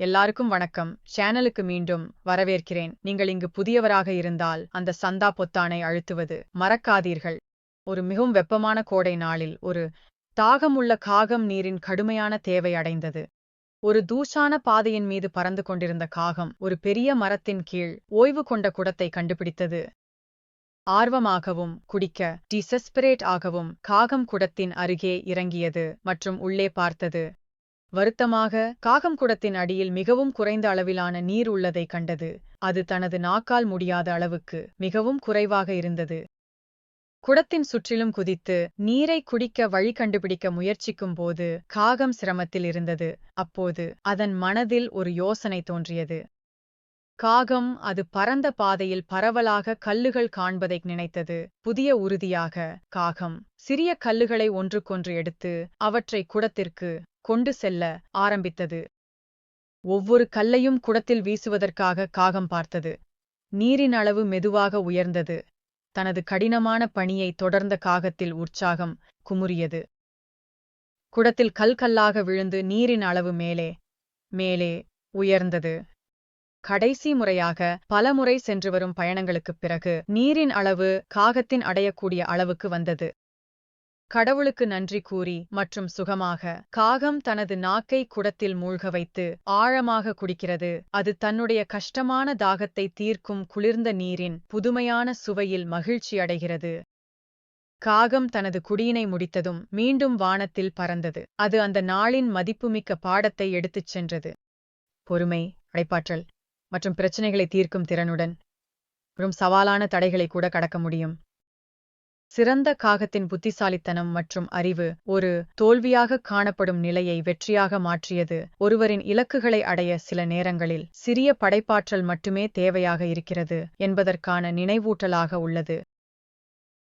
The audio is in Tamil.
எல்லாருக்கும் வணக்கம். சேனலுக்கு மீண்டும் வரவேற்கிறேன். நீங்கள் இங்கு புதியவராக இருந்தால் அந்த சந்தா பொத்தானை அழுத்துவது மறக்காதீர்கள். ஒரு மிகவும் வெப்பமான கோடை நாளில் ஒரு தாகமுள்ள காகம் நீரின் கடுமையான தேவை அடைந்தது. ஒரு தூசான பாதையின் மீது பறந்து கொண்டிருந்த காகம் ஒரு பெரிய மரத்தின் கீழ் ஓய்வு கொண்ட குடத்தை கண்டுபிடித்தது. ஆர்வமாகவும் குடிக்க டிசஸ்பிரேட் ஆகவும் காகம் குடத்தின் அருகே இறங்கியது மற்றும் உள்ளே பார்த்தது. வருத்தமாக காகம் குடத்தின் அடியில் மிகவும் குறைந்த அளவிலான நீர் உள்ளதை கண்டது. அது தனது நாக்கால் முடியாத அளவுக்கு மிகவும் குறைவாக இருந்தது. குடத்தின் சுற்றிலும் குதித்து நீரை குடிக்க வழி கண்டுபிடிக்க முயற்சிக்கும் போது காகம் சிரமத்தில் இருந்தது. அப்போது அதன் மனதில் ஒரு யோசனை தோன்றியது. காகம் அது பரந்த பாதையில் பரவலாக கல்லுகள் காண்பதை நினைத்தது. புதிய உறுதியாக காகம் சிறிய கல்லுகளை ஒன்றுக்கொன்று எடுத்து அவற்றை குடத்திற்கு கொண்டு செல்ல ஆரம்பித்தது. ஒவ்வொரு கல்லையும் குடத்தில் வீசுவதற்காக காகம் பார்த்தது. நீரின் அளவு மெதுவாக உயர்ந்தது. தனது கடினமான பணியை தொடர்ந்த காகத்தில் உற்சாகம் குமுறியது. குடத்தில் கல் கல்லாக விழுந்து நீரின் அளவு மேலே மேலே உயர்ந்தது. கடைசி முறையாக பலமுறை சென்று வரும் பயணங்களுக்குப் பிறகு நீரின் அளவு காகத்தின் அடையக்கூடிய அளவுக்கு வந்தது. கடவுளுக்கு நன்றி கூறி மற்றும் சுகமாக காகம் தனது நாக்கை குடத்தில் மூழ்க வைத்து ஆழமாக குடிக்கிறது. அது தன்னுடைய கஷ்டமான தாகத்தை தீர்க்கும் குளிர்ந்த நீரின் புதுமையான சுவையில் மகிழ்ச்சி அடைகிறது. காகம் தனது குடியினை முடித்ததும் மீண்டும் வானத்தில் பறந்தது. அது அந்த நாளின் மதிப்புமிக்க பாடத்தை எடுத்துச் சென்றது. பொறுமை அடைப்பாற்றல் மற்றும் பிரச்சனைகளை தீர்க்கும் திறனுடன் மற்றும் சவாலான தடைகளை கூட கடக்க முடியும். சிறந்த காகத்தின் புத்திசாலித்தனம் மற்றும் அறிவு ஒரு தோல்வியாக காணப்படும் நிலையை வெற்றியாக மாற்றியது. ஒருவரின் இலக்குகளை அடைய சில நேரங்களில் சிறிய படைப்பாற்றல் மட்டுமே தேவையாக இருக்கிறது என்பதற்கான நினைவூட்டலாக உள்ளது.